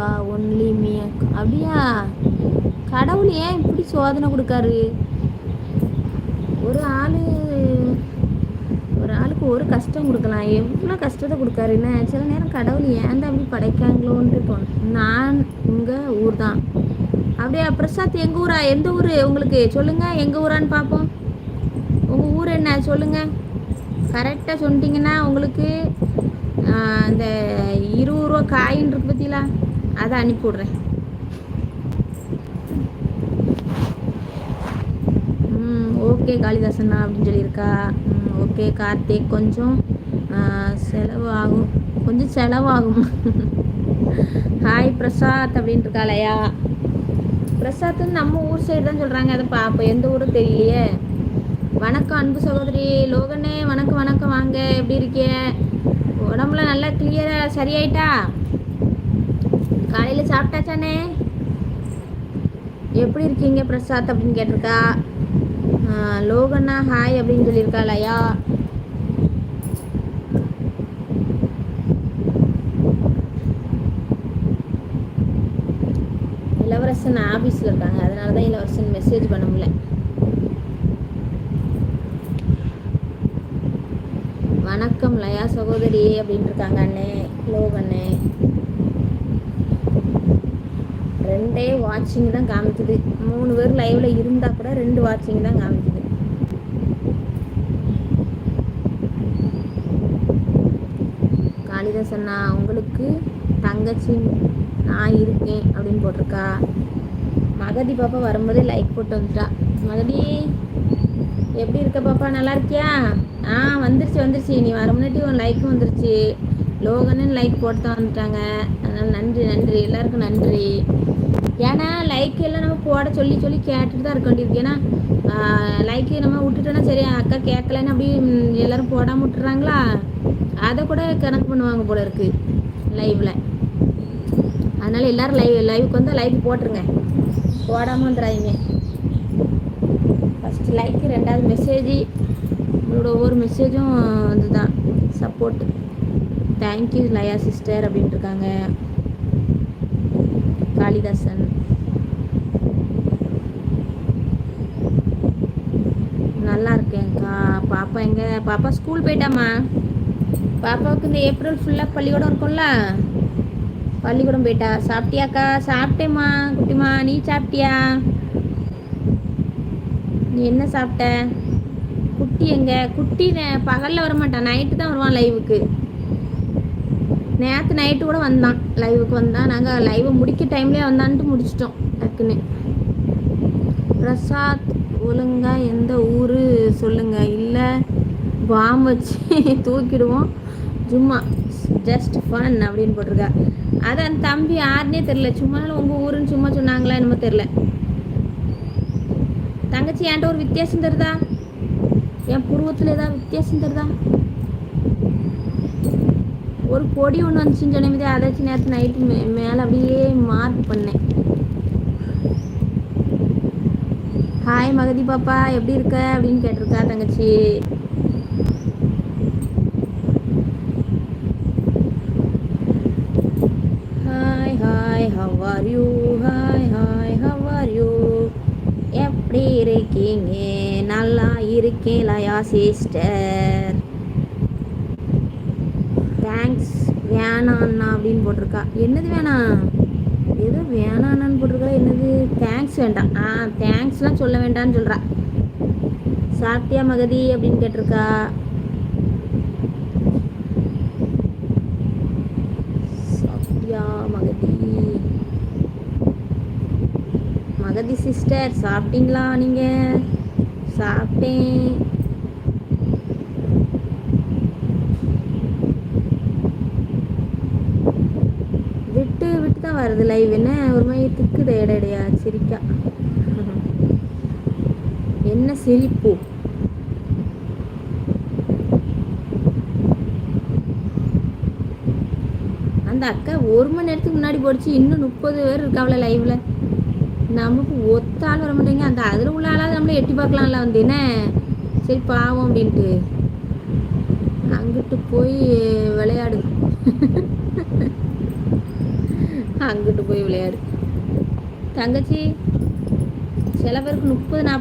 அக்கா only me அக்கா. அப்படியா? கடவுள் ஏன் இப்படி சோதனை கொடுக்காரு? ஒரு ஆள் ஒரு ஆளுக்கு ஒரு கஷ்டம் கொடுக்கலாம். எவ்வளோ கஷ்டத்தை கொடுக்காரு? என்ன? சில நேரம் கடவுள் ஏன் தான் அப்படி படைக்காங்களோன்ட்டு தோணும். நான் உங்கள் ஊர் தான் அப்படியா பிரசாத் எங்கள் ஊரா? எந்த ஊர்? உங்களுக்கு சொல்லுங்கள் எங்கள் ஊரான்னு பார்ப்போம். உங்கள் ஊர் என்ன? சொல்லுங்கள் கரெக்டாக சொல்லிட்டீங்கன்னா உங்களுக்கு அந்த இந்த இருபது ரூபா காயின் இருக்கு பார்த்தீங்களா அதை அனுப்பி விட்றேன் ஓகே காளிதாசண்ணா அப்படின்னு சொல்லியிருக்கா ஓகே கார்த்திக் கொஞ்சம் ஆஹ், செலவு ஆகும் கொஞ்சம் செலவாகும் ஹாய் பிரசாத் அப்படின்ட்டு இருக்காளையா பிரசாத்னு நம்ம ஊர் சைடு தான் சொல்கிறாங்க அதை பார்ப்போம் எந்த ஊரும் தெரியலையே வணக்கம் அன்பு சகோதரி லோகனே வணக்கம் வணக்கம் வாங்க எப்படி இருக்கே உடம்புல நல்லா கிளியராக சரியாயிட்டா காலையில் சாப்பிட்டாச்சானே? எப்படி இருக்கீங்க பிரசாத் அப்படின்னு கேட்டிருக்கா. லோகண்ணா ஹாய் அப்படின்னு சொல்லியிருக்கா லயா. இளவரசன் ஆஃபீஸில் இருக்காங்க. அதனால தான் இளவரசன் மெசேஜ் பண்ண முடியல. வணக்கம் லயா சகோதரி அப்படின்னு இருக்காங்க அண்ணே லோகண்ணே. ரெண்டே வாட்சிங் தான் காமிக்குது. மூணு பேர் லைவ்ல இருந்தா கூட ரெண்டு வாட்சிங் தான் காமிக்குது. காளிதாசண்ணா உங்களுக்கு தங்கச்சி நான் இருக்கேன் அப்படின்னு போட்டிருக்கா? மகதி பாப்பா வரும்போதே லைக் போட்டு வந்துட்டா. மகதி எப்படி இருக்க பாப்பா? நல்லா இருக்கியா? ஆ வந்துருச்சு வந்துருச்சு. நீ வர முன்னாடி உன் லைக் வந்துருச்சு. லோகன்னு லைக் போட்டு தான் வந்துட்டாங்க. அதனால் நன்றி நன்றி. எல்லாருக்கும் நன்றி. ஏன்னா லைக் எல்லாம் நம்ம போட சொல்லி சொல்லி கேட்டுட்டு தான் இருக்க வேண்டியிருக்கு ஏன்னா லைக்கு நம்ம விட்டுட்டோன்னா சரி அக்கா கேட்கலன்னு அப்படி எல்லோரும் எல்லாரும் போடாமல் விட்டுறாங்களா? அதை கூட கணக்கு பண்ணுவாங்க போல இருக்கு லைவில் அதனால எல்லாரும் லைவ் லைவுக்கு வந்து லைக் போட்டுருங்க. போடாமல் வந்துடாதீங்க ஃபஸ்ட்டு லைக்கு ரெண்டாவது மெசேஜ் உங்களோட ஒவ்வொரு மெசேஜும் இதுதான் சப்போர்ட் தேங்க்யூ லயா சிஸ்டர் அப்படின்ட்டு இருக்காங்க. காளிதாசன். நல்லா இருக்கேன்க்கா பாப்பா எங்க? பாப்பா ஸ்கூல் போயிட்டாமா பாப்பாவுக்கு இந்த ஏப்ரல் ஃபுல்லாக பள்ளிக்கூடம் இருக்கும்ல? பள்ளிக்கூடம் போயிட்டா. சாப்பிட்டியாக்கா? சாப்பிட்டேம்மா குட்டிமா நீ சாப்பிட்டியா? நீ என்ன சாப்பிட்ட? குட்டி எங்க? குட்டி பகலில் பகல்ல வர மாட்டான் நைட்டு தான் வருவான் லைவுக்கு நேற்று நைட்டு கூட வந்தான். லைவுக்கு வந்தான் நாங்கள் லைவை முடிக்க டைம்லேயே வந்தான்ட்டு முடிச்சிட்டோம். டக்குன்னு. பிரசாத் ஒழுங்கா எந்த ஊர் சொல்லுங்க. இல்லை பாம் வச்சு தூக்கிடுவோம். சும்மா ஜஸ்ட் ஃபன் அப்படின்னு போட்டிருக்கா அது அந்த தம்பி யாருன்னே தெரில சும்மா உங்கள் ஊருன்னு சும்மா சொன்னாங்களா என்னமோ தெரில தங்கச்சி என்கிட்ட ஒரு வித்தியாசம் தருதா? என் புருவத்தில் ஏதாவது வித்தியாசம் தருதா? ஒரு கொடி ஒன்று வந்துச்சுன்னு சொன்னே அதை வச்சு நேற்று நைட்டு மே மேலே அப்படியே மார்க் பண்ணேன். ஹாய் மகதி பாப்பா எப்படி இருக்க? அப்படின்னு கேட்டிருக்கா தங்கச்சி. Hi hi how are you hi hi how are you எப்படி இருக்கீங்க? நல்லா இருக்கேன் லயா சிஸ்டர் வேணாம் வேணாண்ணா அப்படின்னு போட்டிருக்கா. என்னது வேணாம் ஏதோ வேணான்னு போட்டிருக்கா. என்னது? தேங்க்ஸ் வேண்டாம். ஆ தேங்க்ஸ்லாம் சொல்ல வேண்டாம்னு சொல்கிறா சாப்பிட்டியா மகதி அப்படின்னு கேட்டிருக்கா. சாப்பிட்டியா மகதி. மகதி சிஸ்டர் சாப்பிட்டீங்களா நீங்கள் சாப்பிட்டேன். விட்டு விட்டு தான் வருது லைவ் என்ன? ஒரு மாதிரி திக்குது இடையா சிரிக்கா. என்ன சிரிப்பு? அந்த அக்கா ஒரு மணி நேரத்துக்கு முன்னாடி போடுச்சு. இன்னும் முப்பது பேர் இருக்காவில லைவ்ல நமக்கு ஒத்த ஆள் வர மாட்டேங்க அந்த அதில் உள்ள ஆளாவது நம்மள எட்டி பார்க்கலாம்ல வந்து என்ன சரி பாவம் அப்படின்ட்டு. அங்கிட்டு போய் விளையாடு. அங்கிட்டு போய் விளையாடு. தங்கச்சி சில பேருக்கு முப்பது நாற்பது